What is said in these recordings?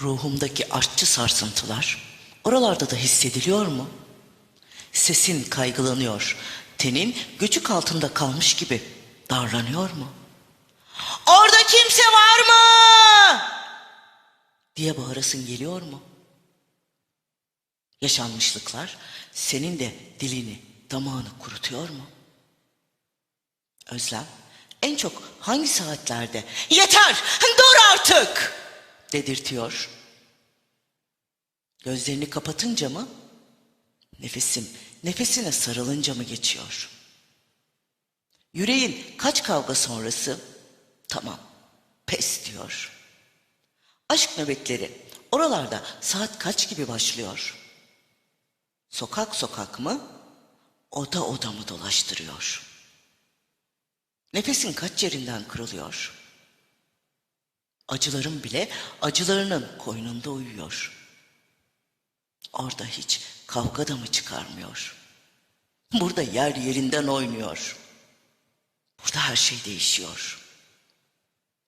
Ruhumdaki aşçı sarsıntılar oralarda da hissediliyor mu? Sesin kaygılanıyor, tenin göçük altında kalmış gibi darlanıyor mu? Orada kimse var mı? diye bağırasın geliyor mu? Yaşanmışlıklar senin de dilini, damağını kurutuyor mu? Özlem en çok hangi saatlerde yeter dur artık dedirtiyor. Gözlerini kapatınca mı? Nefesim nefesine sarılınca mı geçiyor? Yüreğin kaç kavga sonrası tamam pes diyor. Aşk nöbetleri oralarda saat kaç gibi başlıyor? Sokak sokak mı? Oda oda mı dolaştırıyor? Nefesin kaç yerinden kırılıyor? Acıların bile acılarının koynunda uyuyor. Orada hiç kavga da mı çıkarmıyor? Burada yer yerinden oynuyor. Burada her şey değişiyor.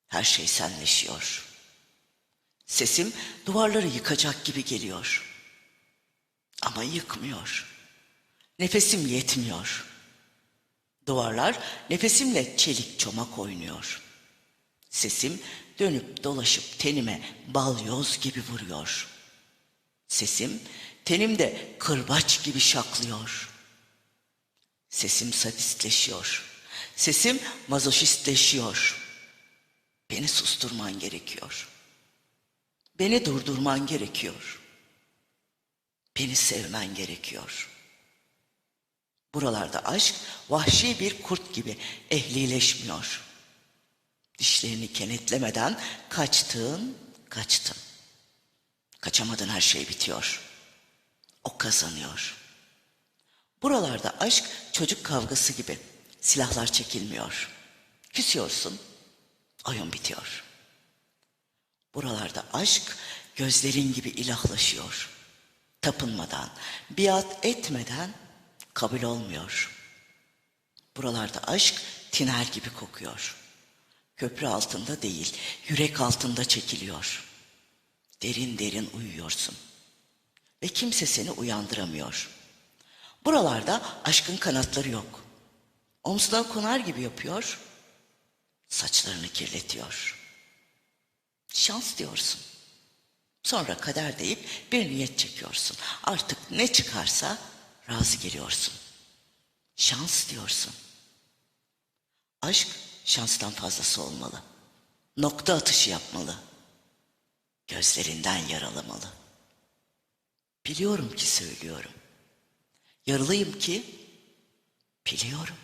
Her şey senleşiyor. Sesim duvarları yıkacak gibi geliyor. Ama yıkmıyor. Nefesim yetmiyor. Duvarlar nefesimle çelik çomak oynuyor. Sesim dönüp dolaşıp tenime balyoz gibi vuruyor. Sesim tenimde kırbaç gibi şaklıyor. Sesim sadistleşiyor. Sesim mazoşistleşiyor. Beni susturman gerekiyor. Beni durdurman gerekiyor. Beni sevmen gerekiyor. Buralarda aşk vahşi bir kurt gibi ehlileşmiyor. Dişlerini kenetlemeden kaçtın, kaçtın. Kaçamadın her şey bitiyor. O kazanıyor. Buralarda aşk çocuk kavgası gibi. Silahlar çekilmiyor. Küsüyorsun, oyun bitiyor. Buralarda aşk gözlerin gibi ilahlaşıyor. Tapınmadan, biat etmeden kabul olmuyor. Buralarda aşk tiner gibi kokuyor. Köprü altında değil, yürek altında çekiliyor. Derin derin uyuyorsun. Ve kimse seni uyandıramıyor. Buralarda aşkın kanatları yok. Omzuna konar gibi yapıyor. Saçlarını kirletiyor. Şans diyorsun. Sonra kader deyip bir niyet çekiyorsun. Artık ne çıkarsa razı geliyorsun. Şans diyorsun. Aşk şanstan fazlası olmalı. Nokta atışı yapmalı. Gözlerinden yaralamalı. Biliyorum ki söylüyorum. Yaralıyım ki biliyorum.